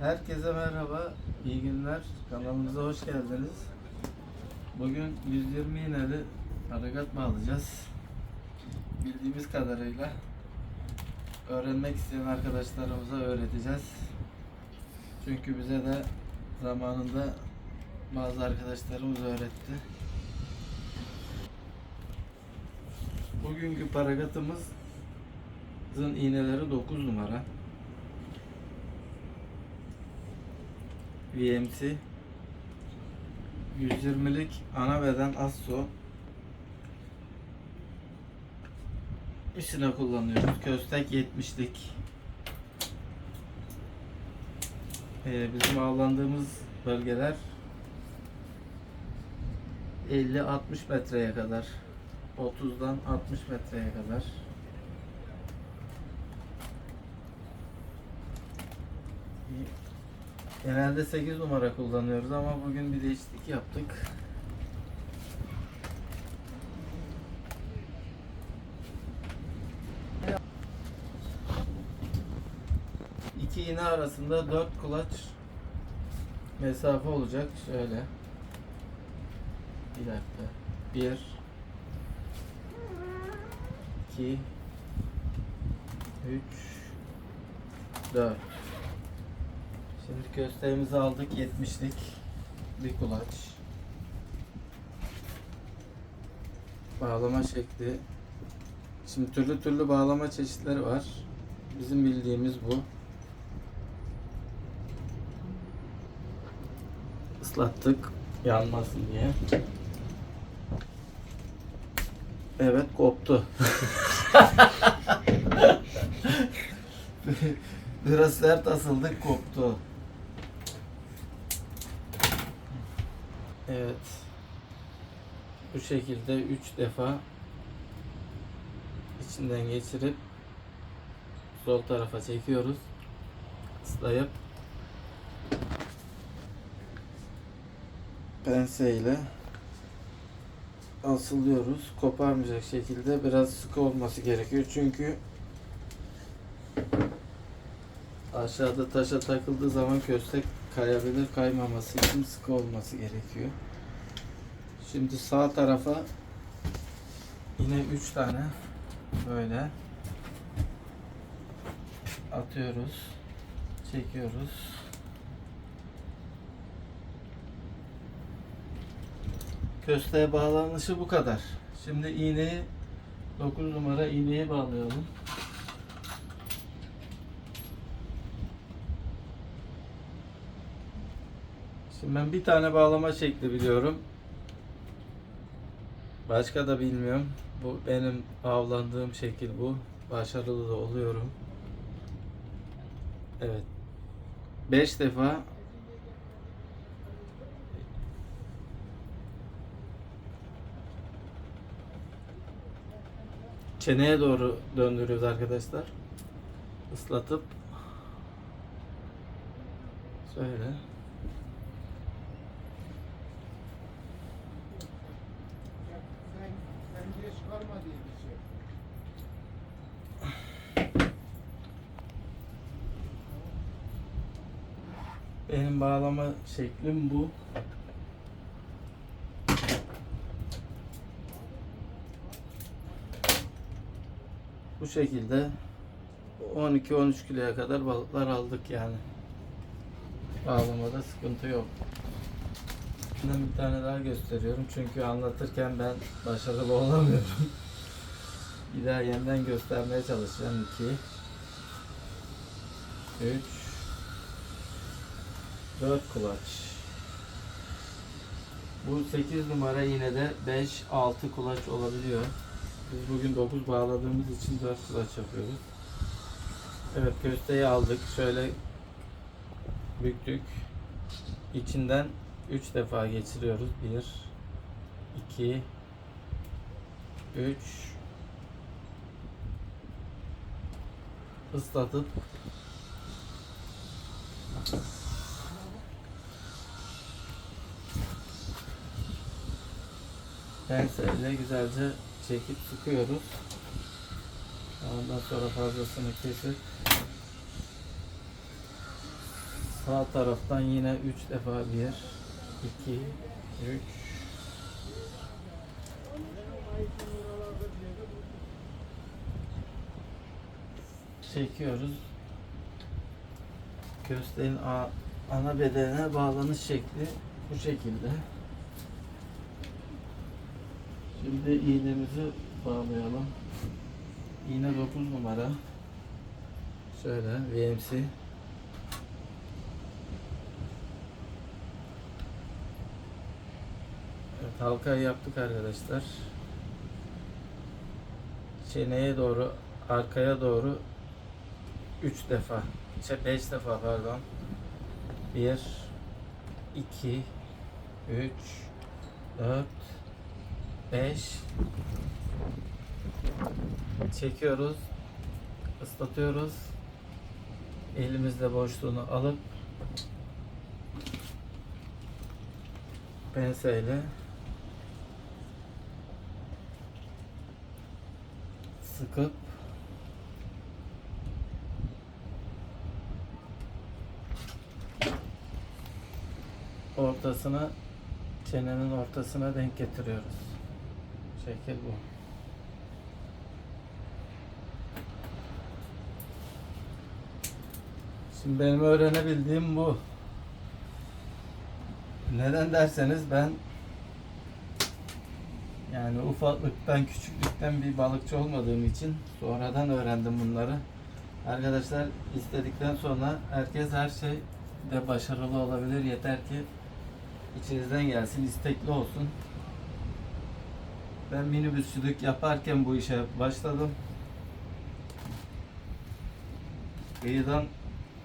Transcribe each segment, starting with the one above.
Herkese merhaba, iyi günler. Kanalımıza hoş geldiniz. Bugün 120 iğneli harekat bağlayacağız. Bildiğimiz kadarıyla öğrenmek isteyen arkadaşlarımıza öğreteceğiz. Çünkü bize de zamanında bazı arkadaşlarımız öğretti. Bugünkü parakatımızın iğneleri 9 numara. VMC 120'lik ana beden Asso üstüne kullanıyoruz. Köstek 70'lik Ee, bizim avlandığımız bölgeler 50-60 metreye kadar 30'dan 60 metreye kadar Genelde 8 numara kullanıyoruz ama bugün bir değişiklik yaptık. İki iğne arasında 4 kulaç mesafe olacak. Şöyle. Bir dakika. 1 2 3 4 Şimdi kösteğimizi aldık 70'lik bir kulaç. Bağlama şekli. Şimdi türlü türlü bağlama çeşitleri var. Bizim bildiğimiz bu. Islattık yanmasın diye. Evet koptu. Biraz sert asıldık koptu. Evet. Bu şekilde 3 defa içinden geçirip sol tarafa çekiyoruz. Islayıp penseyle asılıyoruz. Koparmayacak şekilde biraz sıkı olması gerekiyor. Çünkü aşağıda taşa takıldığı zaman köstek kayabilir. Kaymaması için sıkı olması gerekiyor. Şimdi sağ tarafa yine 3 tane böyle atıyoruz. Çekiyoruz. Kösteğe bağlanışı bu kadar. Şimdi iğneyi 9 numara iğneyi bağlayalım. Şimdi ben bir tane bağlama şekli biliyorum. Başka da bilmiyorum. Bu benim avlandığım şekil bu. Başarılı da oluyorum. Evet. 5 defa çeneye doğru döndürüyoruz arkadaşlar. Islatıp şöyle Kendine çıkarma diye bir şey. Benim bağlama şeklim bu. Bu şekilde 12-13 kiloya kadar balıklar aldık yani. Bağlamada sıkıntı yok. Şimdi bir tane daha gösteriyorum çünkü anlatırken ben başarılı olamıyorum. bir daha yeniden göstermeye çalışacağım. 2 3 4 kulaç. Bu 8 numara yine de 5-6 kulaç olabiliyor. Biz bugün 9 bağladığımız için 4 kulaç yapıyoruz. Evet kösteyi aldık. Şöyle büktük. İçinden 3 defa geçiriyoruz. 1 2 3 ıslatıp Penseyle güzelce çekip sıkıyoruz. Ondan sonra fazlasını kesip Sağ taraftan yine 3 defa 1 2 3 çekiyoruz. Kösteğin ana bedenine bağlanış şekli bu şekilde. Şimdi iğnemizi bağlayalım. İğne 9 numara. Şöyle VMC. Evet, halkayı yaptık arkadaşlar. Çeneye doğru, arkaya doğru 3 defa, 5 defa pardon. 1 2 3 4 5 çekiyoruz. Islatıyoruz elimizde boşluğunu alıp penseyle sıkıp ortasına çenenin ortasına denk getiriyoruz. Şekil bu. Şimdi benim öğrenebildiğim bu. Neden derseniz ben yani ufaklıktan, küçüklükten bir balıkçı olmadığım için sonradan öğrendim bunları. Arkadaşlar istedikten sonra herkes her şey de başarılı olabilir. Yeter ki içinizden gelsin, istekli olsun. Ben minibüsçülük yaparken bu işe başladım. Kıyıdan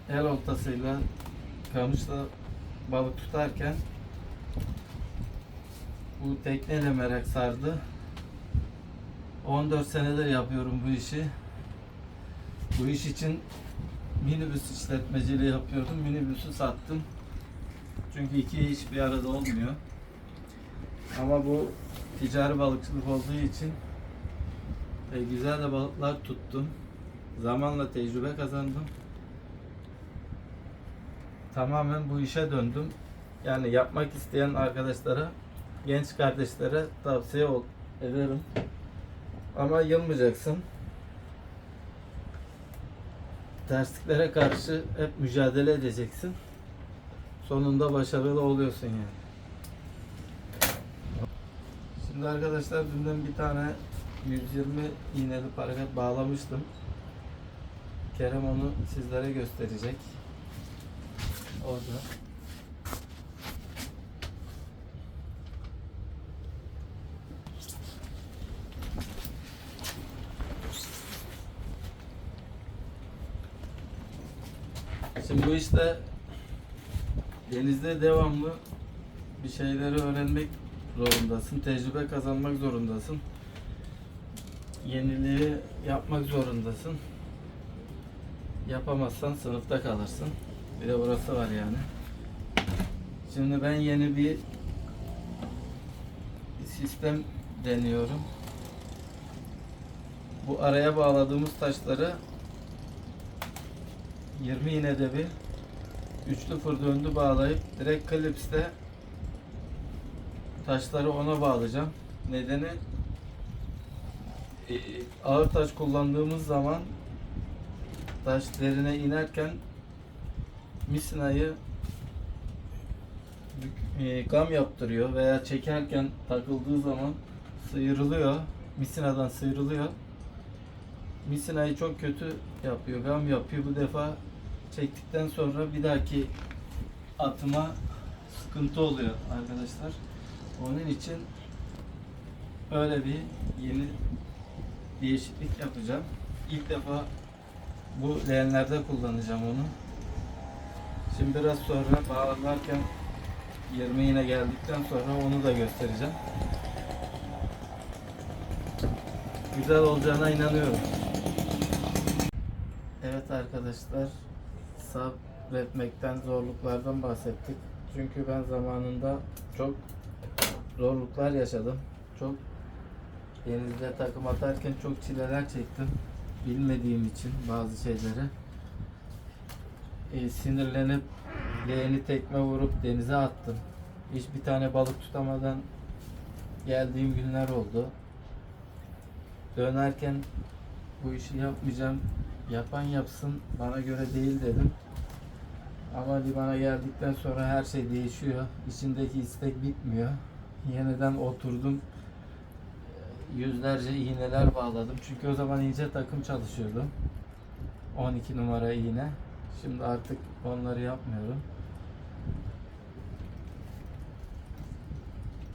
el oltasıyla kamışla balık tutarken bu tekneyle merak sardı. 14 senedir yapıyorum bu işi. Bu iş için minibüs işletmeciliği yapıyordum. Minibüsü sattım. Çünkü iki iş bir arada olmuyor. Ama bu ticari balıkçılık olduğu için e, güzel de balıklar tuttum. Zamanla tecrübe kazandım. Tamamen bu işe döndüm. Yani yapmak isteyen arkadaşlara, genç kardeşlere tavsiye ol, ederim. Ama yılmayacaksın. Tersliklere karşı hep mücadele edeceksin. Sonunda başarılı oluyorsun yani. Şimdi arkadaşlar dünden bir tane 120 iğneli paraket bağlamıştım. Kerem onu sizlere gösterecek. Orada. Şimdi bu işte denizde devamlı bir şeyleri öğrenmek zorundasın. Tecrübe kazanmak zorundasın. Yeniliği yapmak zorundasın. Yapamazsan sınıfta kalırsın. Bir de burası var yani. Şimdi ben yeni bir sistem deniyorum. Bu araya bağladığımız taşları 20 iğnede bir üçlü fır döndü bağlayıp direkt klipste taşları ona bağlayacağım. Nedeni e, ağır taş kullandığımız zaman taş derine inerken misinayı e, gam yaptırıyor veya çekerken takıldığı zaman sıyrılıyor. Misinadan sıyrılıyor. Misinayı çok kötü yapıyor, gam yapıyor. Bu defa çektikten sonra bir dahaki atıma sıkıntı oluyor arkadaşlar. Onun için öyle bir yeni değişiklik yapacağım. İlk defa bu leğenlerde kullanacağım onu. Şimdi biraz sonra bağlarken 20 yine geldikten sonra onu da göstereceğim. Güzel olacağına inanıyorum. Evet arkadaşlar sabretmekten zorluklardan bahsettik. Çünkü ben zamanında çok zorluklar yaşadım. Çok denizde takım atarken çok çileler çektim. Bilmediğim için bazı şeyleri. E, sinirlenip leğeni tekme vurup denize attım. Hiç bir tane balık tutamadan geldiğim günler oldu. Dönerken bu işi yapmayacağım. Yapan yapsın bana göre değil dedim. Ama limana geldikten sonra her şey değişiyor. İçindeki istek bitmiyor. Yeniden oturdum. Yüzlerce iğneler bağladım. Çünkü o zaman ince takım çalışıyordum. 12 numara iğne. Şimdi artık onları yapmıyorum.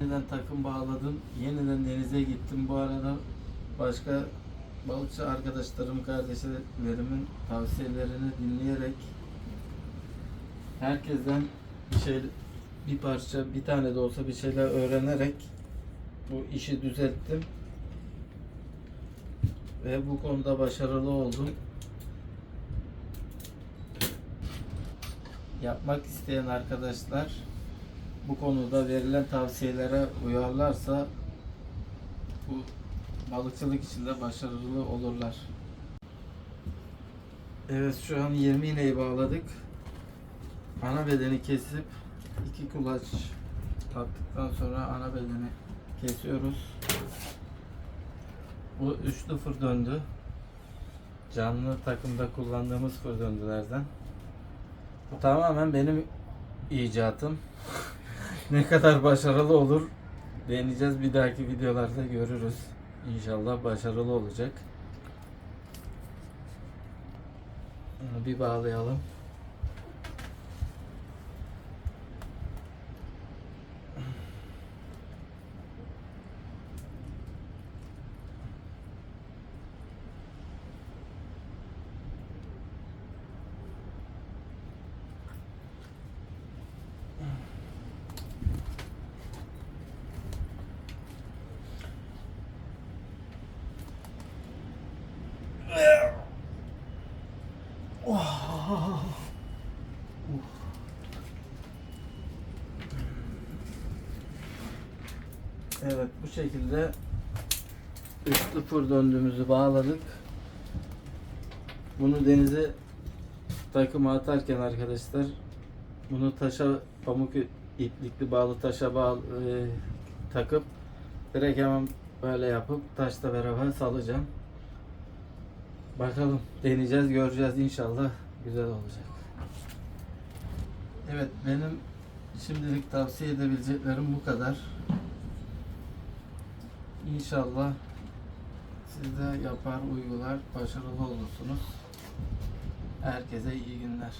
Yeniden takım bağladım. Yeniden denize gittim. Bu arada başka balıkçı arkadaşlarım, kardeşlerimin tavsiyelerini dinleyerek herkesten bir şey bir parça, bir tane de olsa bir şeyler öğrenerek bu işi düzelttim. Ve bu konuda başarılı oldum. Yapmak isteyen arkadaşlar bu konuda verilen tavsiyelere uyarlarsa bu balıkçılık içinde başarılı olurlar. Evet şu an 20 iğneyi bağladık. Ana bedeni kesip iki kulaç taktıktan sonra ana bedeni kesiyoruz. Bu üçlü fır döndü. Canlı takımda kullandığımız fır döndülerden. Bu tamamen benim icatım. ne kadar başarılı olur deneyeceğiz. Bir dahaki videolarda görürüz. İnşallah başarılı olacak. Bunu bir bağlayalım. Evet bu şekilde üstlü fır döndüğümüzü bağladık. Bunu denize takıma atarken arkadaşlar bunu taşa pamuk iplikli bağlı taşa bağlı e, takıp direkt hemen böyle yapıp taşla beraber salacağım. Bakalım deneyeceğiz göreceğiz inşallah güzel olacak. Evet benim şimdilik tavsiye edebileceklerim bu kadar. İnşallah siz de yapar uygular başarılı olursunuz. Herkese iyi günler.